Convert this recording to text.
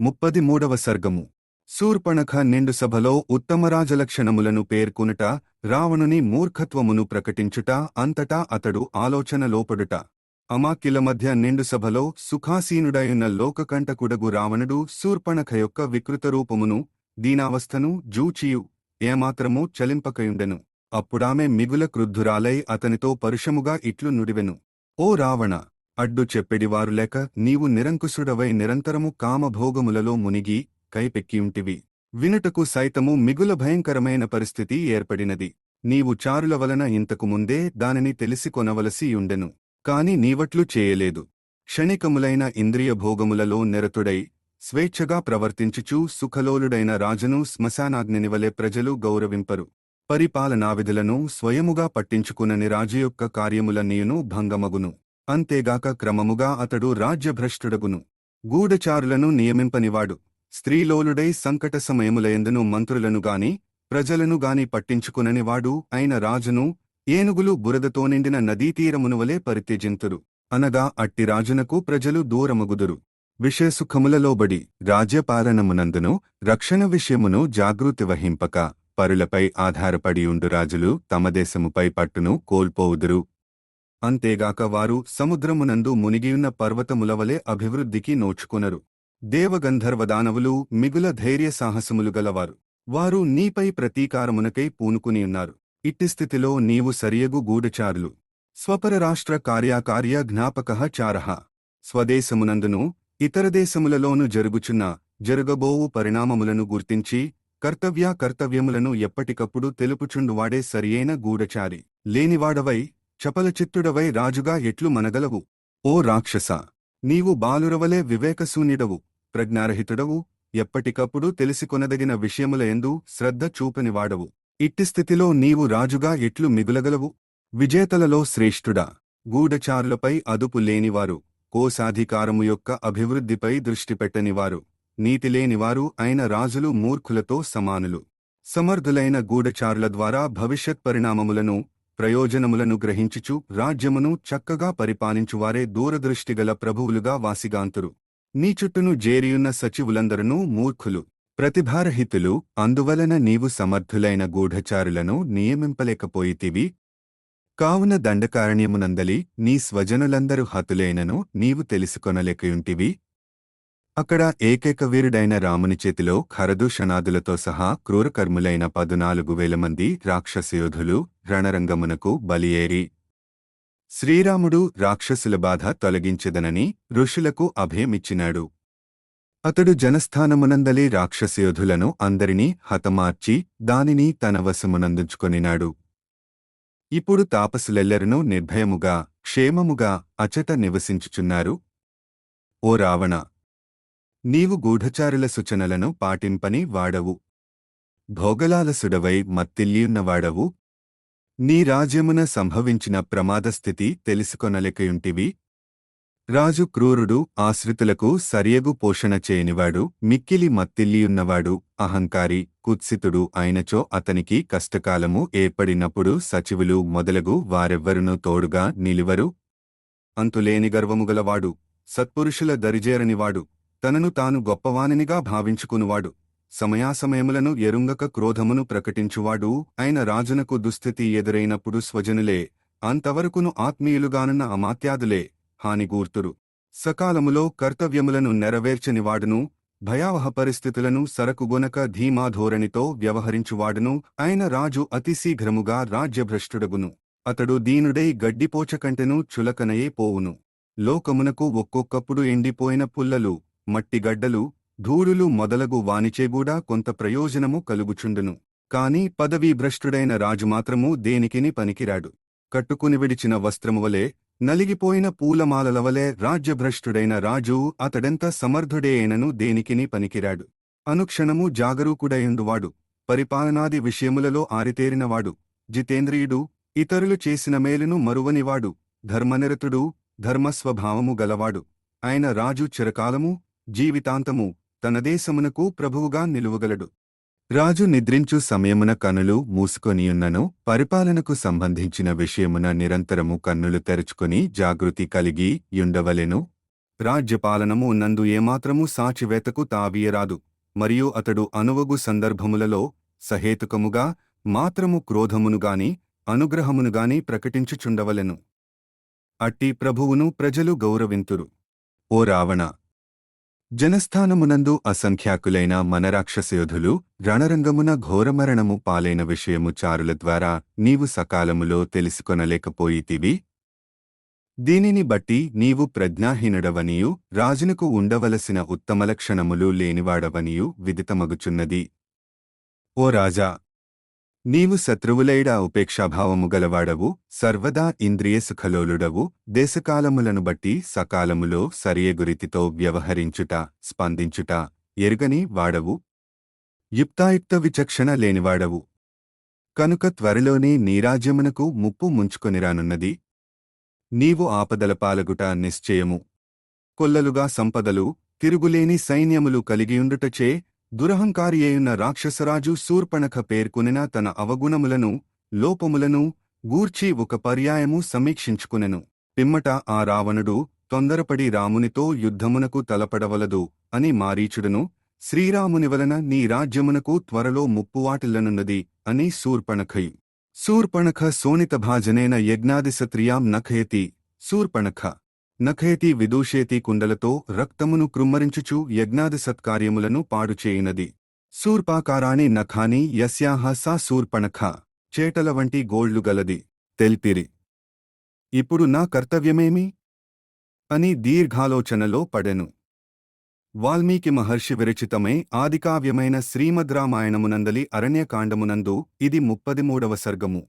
ముప్పది మూడవ సర్గము. శూర్పణఖ నిండు సభలో ఉత్తమరాజలక్షణములను పేర్కొనుట రావణుని మూర్ఖత్వమును ప్రకటించుట అంతటా అతడు ఆలోచన లోపడుట. అమాకిల మధ్య నిండు సభలో సుఖాసీనుడైన లోకకంటకుడగు రావణుడు శూర్పణఖ యొక్క వికృత రూపమును దీనావస్థను జూచియు ఏమాత్రమూ చలింపకయుండెను. అప్పుడామె మిగుల క్రుద్ధురాలై అతనితో పరుషముగా ఇట్లు నుడివెను. ఓ రావణ! అడ్డు చెప్పెడివారు లేక నీవు నిరంకుశుడవై నిరంతరము కామభోగములలో మునిగి కైపెక్కియుంటివి. వినుటకు సైతము మిగుల భయంకరమైన పరిస్థితి ఏర్పడినది. నీవు చారుల వలన ఇంతకు ముందే దానిని తెలిసి కొనవలసియుండెను కాని నీవట్లు చేయలేదు. క్షణికములైన ఇంద్రియ భోగములలో నిరతుడై స్వేచ్ఛగా ప్రవర్తించుచూ సుఖలోలుడైన రాజును శ్మశానాగ్నినివలే ప్రజలు గౌరవింపరు. పరిపాలనావిధులను స్వయముగా పట్టించుకునని రాజు యొక్క కార్యములన్నీయును భంగమగును. అంతేగాక క్రమముగా అతడు రాజ్యభ్రష్టుడగును. గూఢచారులను నియమింపనివాడు. స్త్రీలోలుడై సంకట సమయములయందును మంత్రులను గాని ప్రజలను గాని పట్టించుకుననివాడు అయిన రాజును ఏనుగులు బురదతో నిండిన నదీతీరమునువలే పరిత్యజింతురు. అనగా అట్టి రాజునకు ప్రజలు దూరమగుదురు. విషయసుఖములలోబడి రాజ్యపాలనమునందును రక్షణ విషయమును జాగృతి వహింపక పరులపై ఆధారపడియుండు రాజులు తమ దేశముపై పట్టును కోల్పోవుదురు. అంతేగాక వారు సముద్రమునందు మునిగియున్న పర్వతములవలే అభివృద్ధికి నోచుకొనరు. దేవగంధర్వదానవులు మిగుల ధైర్య సాహసములు గలవారు. వారు నీపై ప్రతీకారమునకై పూనుకునియున్నారు ఇట్టి స్థితిలో నీవు సరియగు గూఢచారులు. స్వపరరాష్ట్ర కార్యాకార్య జ్ఞాపక చారః. స్వదేశమునందును ఇతర దేశములలోనూ జరుగుచున్న జరగబోవు పరిణామములను గుర్తించి కర్తవ్య కర్తవ్యములను ఎప్పటికప్పుడు తెలుపుచుండువాడే సరియైన గూఢచారి. లేనివాడవై చపలచిత్తుడవై రాజుగా ఎట్లు మనగలవు? ఓ రాక్షస నీవు బాలురవలే వివేకశూన్యుడవు. ప్రజ్ఞారహితుడవు ఎప్పటికప్పుడు తెలిసికొనదగిన విషయముల ఎందు శ్రద్ధ చూపనివాడవు ఇట్టి స్థితిలో నీవు రాజుగా ఎట్లు మిగులగలవు? విజేతలలో శ్రేష్ఠుడా గూఢచారులపై అదుపు లేనివారు కోశాధికారము యొక్క అభివృద్ధిపై దృష్టి పెట్టనివారు నీతిలేనివారు అయిన రాజులు మూర్ఖులతో సమానులు. సమర్థులైన గూఢచారుల ద్వారా భవిష్యత్ పరిణామములను ప్రయోజనములను గ్రహించుచు రాజ్యమును చక్కగా పరిపాలించువారే దూరదృష్టిగల ప్రభువులుగా వాసిగాంతురు. నీ చుట్టూను జేరియున్న సచివులందరూ మూర్ఖులు. ప్రతిభారహితులు అందువలన నీవు సమర్థులైన గూఢచారులను నియమింపలేకపోయితివి. కావున దండకారణ్యమునందలి నీ స్వజనులందరూ హతులైనను నీవు తెలుసుకొనలేకయుంటివి. అక్కడ ఏకైక వీరుడైన రాముని చేతిలో ఖరదూషణాదులతో సహా క్రూరకర్ములైన పదునాలుగు వేల మంది రాక్షసయోధులు రణరంగమునకు బలియేరి. శ్రీరాముడు రాక్షసుల బాధ తొలగించెదనని ఋషులకు అభయమిచ్చినాడు. అతడు జనస్థానమునందలి రాక్షసయోధులను అందరినీ హతమార్చి దానిని తన వశమునందుంచుకొనినాడు. ఇప్పుడు తాపసులెల్లరనూ నిర్భయముగా క్షేమముగా అచట నివసించుచున్నారు. ఓ రావణ! నీవు గూఢచారుల సూచనలను పాటింపని వాడవు. భోగలాలసుడవై మత్తిల్లియున్నవాడవు. నీ రాజ్యమున సంభవించిన ప్రమాదస్థితి తెలుసుకొనలేకయుంటివి. రాజు క్రూరుడు ఆశ్రితులకు సరియగు పోషణ చేయనివాడు మిక్కిలి మత్తిల్లియున్నవాడు అహంకారి కుత్సితుడు అయినచో అతనికి కష్టకాలము ఏర్పడినప్పుడు సచివులు మొదలగు వారెవ్వరునూ తోడుగా నిలువరు. అంతులేని గర్వముగలవాడు సత్పురుషుల దరిజేరనివాడు. తనను తాను గొప్పవానినిగా భావించుకునువాడు. సమయాసమయములను ఎరుంగక క్రోధమును ప్రకటించువాడు. అయిన రాజునకు దుస్థితి ఎదురైనప్పుడు స్వజనులే అంతవరకును ఆత్మీయులుగానున్న అమాత్యాదులే హానిగూర్తురు. సకాలములో కర్తవ్యములను నెరవేర్చనివాడును. భయావహ పరిస్థితులను సరకుగొనక ధీమాధోరణితో వ్యవహరించువాడును. అయిన రాజు అతిశీఘ్రముగా రాజ్యభ్రష్టుడగును. అతడు దీనుడై గడ్డిపోచకంటెను చులకనయే పోవును. లోకమునకు ఒక్కొక్కప్పుడు ఎండిపోయిన పుల్లలు మట్టిగడ్డలు ధూళులు మొదలగు వానిచేగూడా కొంత ప్రయోజనము కలుగుచుండును. కాని పదవీభ్రష్టుడైన రాజు మాత్రము దేనికిని పనికిరాడు. కట్టుకుని విడిచిన వస్త్రమువలే నలిగిపోయిన పూలమాలలవలే రాజ్యభ్రష్టుడైన రాజు అతడెంత సమర్థుడేయనను దేనికిని పనికిరాడు. అనుక్షణము జాగరూకుడయుండువాడు పరిపాలనాది విషయములలో ఆరితేరినవాడు జితేంద్రియుడు ఇతరులు చేసిన మేలును మరువనివాడు ధర్మనిరతుడు ధర్మస్వభావము గలవాడు. ఆయన రాజు చిరకాలము జీవితాంతము తన దేశమునకు ప్రభువుగా నిలువగలడు. రాజు నిద్రించు సమయమున కనులు మూసుకొనియున్నను పరిపాలనకు సంబంధించిన విషయమున నిరంతరము కన్నులు తెరుచుకొని జాగృతి కలిగి యుండవలెను. రాజ్యపాలనము నందు ఏమాత్రము సాచివేతకు తావీయరాదు మరియు అతడు అనువగు సందర్భములలో సహేతుకముగా మాత్రము క్రోధమునుగాని అనుగ్రహమునుగాని ప్రకటించుచుండవలెను. అట్టి ప్రభువును ప్రజలు గౌరవింతురు. ఓ రావణ! జనస్థానమునందు అసంఖ్యాకులైన మనరాక్షసయోధులు రణరంగమున ఘోరమరణము పాలైన విషయము చారుల ద్వారా నీవు సకాలములో తెలుసుకొనలేకపోయితివి. దీనిని బట్టి నీవు ప్రజ్ఞాహీనుడవనియు రాజునకు ఉండవలసిన ఉత్తమ లక్షణములు లేనివాడవనియు విదితమగుచున్నది. ఓ రాజా! నీవు శత్రువులైడ ఉపేక్షాభావము గలవాడవు సర్వదా ఇంద్రియ సుఖలోలుడవు దేశకాలములను బట్టి సకాలములో సరియగురితితో వ్యవహరించుట స్పందించుట ఎరుగని వాడవు. యుక్తాయుక్త విచక్షణ లేనివాడవు. కనుక త్వరలోనే నీరాజ్యమునకు ముప్పు ముంచుకొనిరానున్నది. నీవు ఆపదల పాలగుట నిశ్చయము. కొల్లలుగా సంపదలు తిరుగులేని సైన్యములు కలిగియుండుటచే దురహంకారియయున్న రాక్షసరాజు శూర్పణఖ పేర్కొనిన తన అవగుణములను లోపములను గూర్చి ఒక పర్యాయము సమీక్షించుకునెను. పిమ్మట ఆ రావణుడు తొందరపడి రామునితో యుద్ధమునకు తలపడవలదు అని మారీచుడును. శ్రీరాముని వలన నీ రాజ్యమునకు త్వరలో ముప్పువాటిల్లనున్నది అని శూర్పణఖయు. శూర్పణఖ సోనితభాజనేన యజ్ఞాదిసత్రియాం నఖయతి. శూర్పణఖ నఖయతి విదూషేతి కుండలతో రక్తమును కృమ్మరించుచు యజ్ఞాది సత్కార్యములను పాడుచేయునది. శూర్పాకారాని నఖాని యస్యాహ సా శూర్పణఖ చేటల వంటి గోళ్ళు గలది. తెల్పిరి. ఇప్పుడు నా కర్తవ్యమేమి? అని దీర్ఘాలోచనలో పడెను. వాల్మీకి మహర్షి విరచితమై ఆదికావ్యమైన శ్రీమద్ రామాయణమునందలి అరణ్యకాండమునందు ఇది ముప్పది మూడవ సర్గము.